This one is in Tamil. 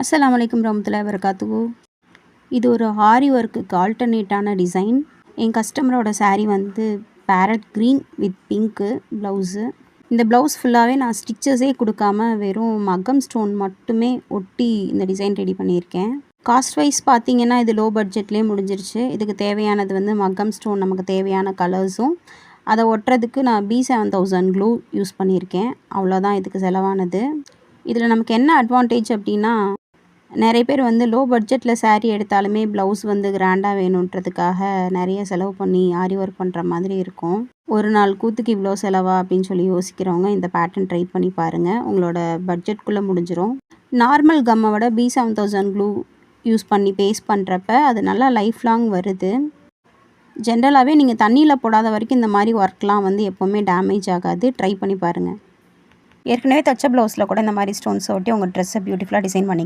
அஸ்லாம் வலைக்கம் ரமத்துல வரகாத்துவோ இது ஒரு ஆரி ஒர்க்குக்கு ஆல்டர்னேட்டான டிசைன் என் கஸ்டமரோட சாரீ வந்து parrot green with pink blouse இந்த ப்ளவுஸ் ஃபுல்லாகவே நான் ஸ்டிச்சஸே கொடுக்காம வெறும் மகம் ஸ்டோன் மட்டுமே ஒட்டி இந்த டிசைன் ரெடி பண்ணியிருக்கேன். காஸ்ட் வைஸ் பார்த்தீங்கன்னா இது லோ பட்ஜெட்லேயே முடிஞ்சிருச்சு. இதுக்கு தேவையானது வந்து மக்கம் ஸ்டோன் நமக்கு தேவையான கலர்ஸும் அதை ஒட்டுறதுக்கு நான் B seven thousand glue use பண்ணியிருக்கேன். அவ்வளோதான் இதுக்கு செலவானது. இதில் நமக்கு என்ன அட்வான்டேஜ் அப்படின்னா நிறைய பேர் வந்து லோ பட்ஜெட்டில் saree எடுத்தாலுமே ப்ளவுஸ் வந்து கிராண்டாக வேணுன்றதுக்காக நிறைய செலவு பண்ணி ஆரி ஒர்க் பண்ணுற மாதிரி இருக்கும். ஒரு நாள் கூத்துக்கு இவ்வளோ செலவா அப்படின்னு சொல்லி யோசிக்கிறவங்க இந்த பேட்டர்ன் ட்ரை பண்ணி பாருங்கள் உங்களோட பட்ஜெட்குள்ளே முடிஞ்சிடும் நார்மல் கம்மை விட B seven thousand glue use பண்ணி பேஸ்ட் பண்ணுறப்ப அது நல்லா லைஃப் லாங் வருது. ஜென்ரலாகவே நீங்கள் தண்ணியில் போடாத வரைக்கும் இந்த மாதிரி ஒர்க்லாம் வந்து எப்போவுமே டேமேஜ் ஆகாது. ட்ரை பண்ணி பாருங்கள் ஏற்கனவே தச்ச ப்ளவுஸில் கூட இந்த மாதிரி ஸ்டோன்ஸ் ஒட்டி உங்கள் ட்ரெஸ்ஸை பியூட்டிஃபுல்லாக டிசைன் பண்ணி